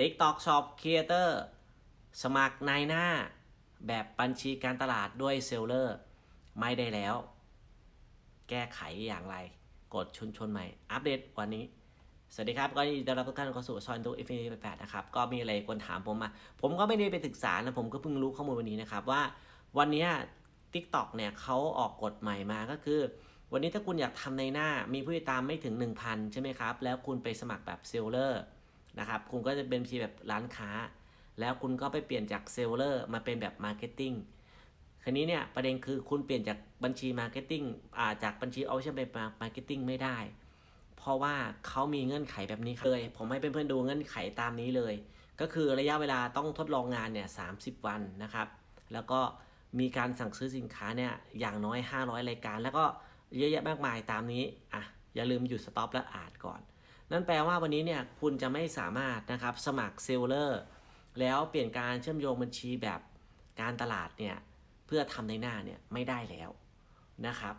TikTok Shop Creator สมัครนายหน้า แบบบัญชีการตลาดด้วยเซลเลอร์ ไม่ได้แล้ว แก้ไขอย่างไร กดชุนชนใหม่ อัปเดตวันนี้ สวัสดีครับ ก็ยินดีต้อนรับทุกท่านเข้าสู่ซอยตูอินฟินิตี้แปดนะครับ ก็มีอะไรควรถามผมมา ผมก็ไม่ได้ไปศึกษานะ ผมก็เพิ่งรู้ข้อมูลวันนี้นะครับ ว่าวันนี้ TikTok เนี่ยเขาออกกฎใหม่มาก็คือวันนี้ถ้าคุณอยากทำในหน้ามีผู้ติดตามไม่ถึง 1,000 ใช่ไหมครับ แล้วคุณไปสมัครแบบเซลเลอร์ นะครับ คุณก็จะเป็นบัญชีแบบร้านค้า แล้วคุณก็ไปเปลี่ยนจากเซลเลอร์มาเป็นแบบมาร์เก็ตติ้งคราวนี้เนี่ยประเด็นคือคุณเปลี่ยนจากบัญชีมาร์เก็ตติ้งจากบัญชีเอาใช่เป็นมาร์เก็ตติ้งไม่ได้ เพราะว่าเขามีเงื่อนไขแบบนี้เลย ผมให้เพื่อนๆดูเงื่อนไขตามนี้เลย ก็คือระยะเวลาต้องทดลองงานเนี่ยสาวันนะครับ แล้วก็มีการสั่งซื้อสินค้าเนี่ยอย่างน้อย 500 รายการ แล้วก็เยอะแยะมากมายตามนี้อะอย่าลืมหยุดสต็อปและอ่านก่อน นั่นแปลว่าวันนี้เนี่ยคุณจะไม่สามารถนะครับสมัครเซลเลอร์แล้วเปลี่ยนการเชื่อมโยงบัญชีแบบการตลาดเนี่ยเพื่อทำในหน้าเนี่ยไม่ได้แล้วนะครับ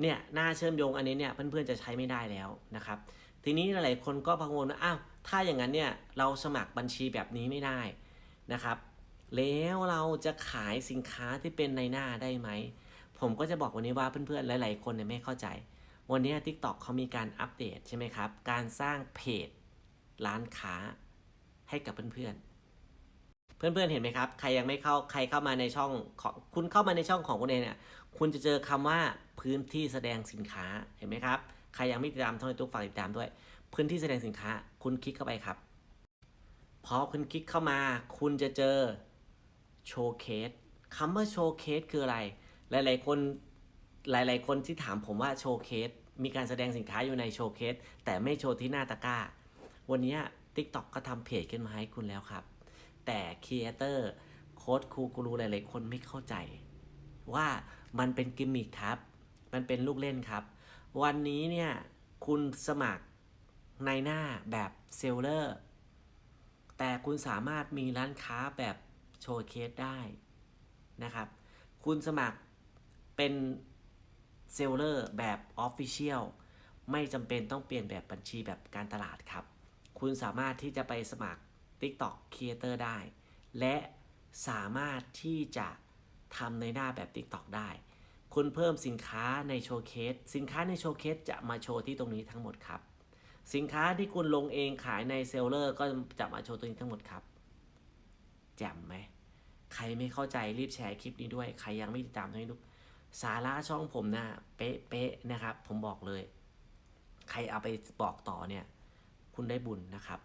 เนี่ยหน้าเชื่อมโยงอันนี้เนี่ยเพื่อนๆจะใช้ไม่ได้แล้วนะครับ ทีนี้หลายๆคนก็พังวลว่าอ้าวถ้าอย่างนั้นเนี่ยเราสมัครบัญชีแบบนี้ไม่ได้นะครับ แล้วเราจะขายสินค้าที่เป็นในหน้าได้ไหม ผมก็จะบอกวันนี้ว่าเพื่อนๆหลาย ๆ คนเนี่ยไม่เข้าใจ วันนี้ TikTok เขามีการอัปเดตใช่ไหมครับ การสร้างเพจร้านค้าให้กับเพื่อนๆ เพื่อนๆเห็นไหมครับ ใครยังไม่เข้า ใครเข้ามาในช่องของคุณเข้ามาในช่องของคุณเองเนี่ย คุณจะเจอคำว่าพื้นที่แสดงสินค้า เห็นไหมครับ ใครยังไม่ติดตามช่องในตุ๊กฝากติดตามด้วย พื้นที่แสดงสินค้า คุณคลิกเข้าไปครับ พอคุณคลิกเข้ามา คุณจะเจอโชว์เคสคำว่าโชว์เคสคืออะไร หลาย ๆ คน หลาย ๆ คนที่ถามผมว่าโชว์เคสมีการแสดงสินค้าอยู่ในโชว์เคสแต่ไม่โชว์ที่หน้าตะกร้า วันนี้ TikTok ก็ทำเพจขึ้นมาให้คุณแล้วครับ แต่ครีเอเตอร์โค้ดครูกูรูหลาย ๆ คนไม่เข้าใจ ว่ามันเป็นกิมมิคครับ มันเป็นลูกเล่นครับ วันนี้เนี่ยคุณสมัครในหน้าแบบเซลเลอร์แต่คุณสามารถมีร้านค้าแบบโชว์เคสได้นะครับ คุณสมัครเป็น เซลเลอร์แบบออฟฟิเชียลไม่จำเป็นต้องเปลี่ยนแบบบัญชีแบบการตลาดครับ คุณสามารถที่จะไปสมัคร TikTok Creator ได้ และสามารถที่จะทำในหน้าแบบ TikTok ได้ คุณเพิ่มสินค้าในโชว์เคส สินค้าในโชว์เคสจะมาโชว์ที่ตรงนี้ทั้งหมดครับ สินค้าที่คุณลงเองขายในเซลเลอร์ก็จะมาโชว์ตรงนี้ทั้งหมดครับแจ่มไหม ใครไม่เข้าใจรีบแชร์คลิปนี้ด้วย ใครยังไม่ติดตามช่องนี้ดู สาระช่องผมนะเป๊ะเป๊ะๆนะครับ ผมบอกเลย ใครเอาไปบอกต่อเนี่ย คุณได้บุญนะครับ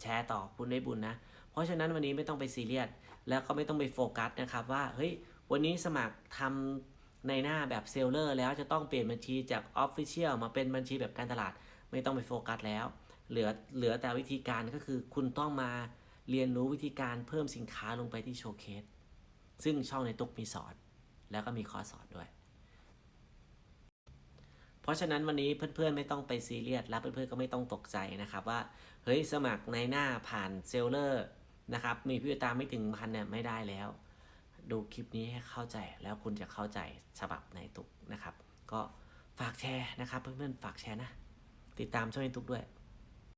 แชร์ต่อคุณได้บุญนะ เพราะฉะนั้นวันนี้ไม่ต้องไปซีเรียสแล้วก็ไม่ต้องไปโฟกัสนะครับว่าเฮ้ยวันนี้สมัครทำในหน้าแบบเซลเลอร์แล้วจะต้องเปลี่ยนบัญชีจากออฟฟิเชียลมาเป็นบัญชีแบบการตลาด ไม่ต้องไปโฟกัสแล้ว เหลือเหลือแต่วิธีการก็คือคุณต้องมาเรียนรู้วิธีการเพิ่มสินค้าลงไปที่โชว์เคสซึ่งช่องในตุกมีสอน แล้วก็มีคอร์สสอนด้วย เพราะฉะนั้นวันนี้เพื่อนๆไม่ต้องไปซีเรียสและเพื่อนๆก็ไม่ต้องตกใจนะครับว่าเฮ้ยสมัครในหน้าผ่านเซลเลอร์นะครับมีผู้ติดตามไม่ถึงพันเนี่ยไม่ได้แล้ว ดูคลิปนี้ให้เข้าใจแล้วคุณจะเข้าใจฉบับในตุกนะครับ ก็ฝากแชร์นะครับเพื่อนๆฝากแชร์นะ ติดตามช่องในตุกด้วย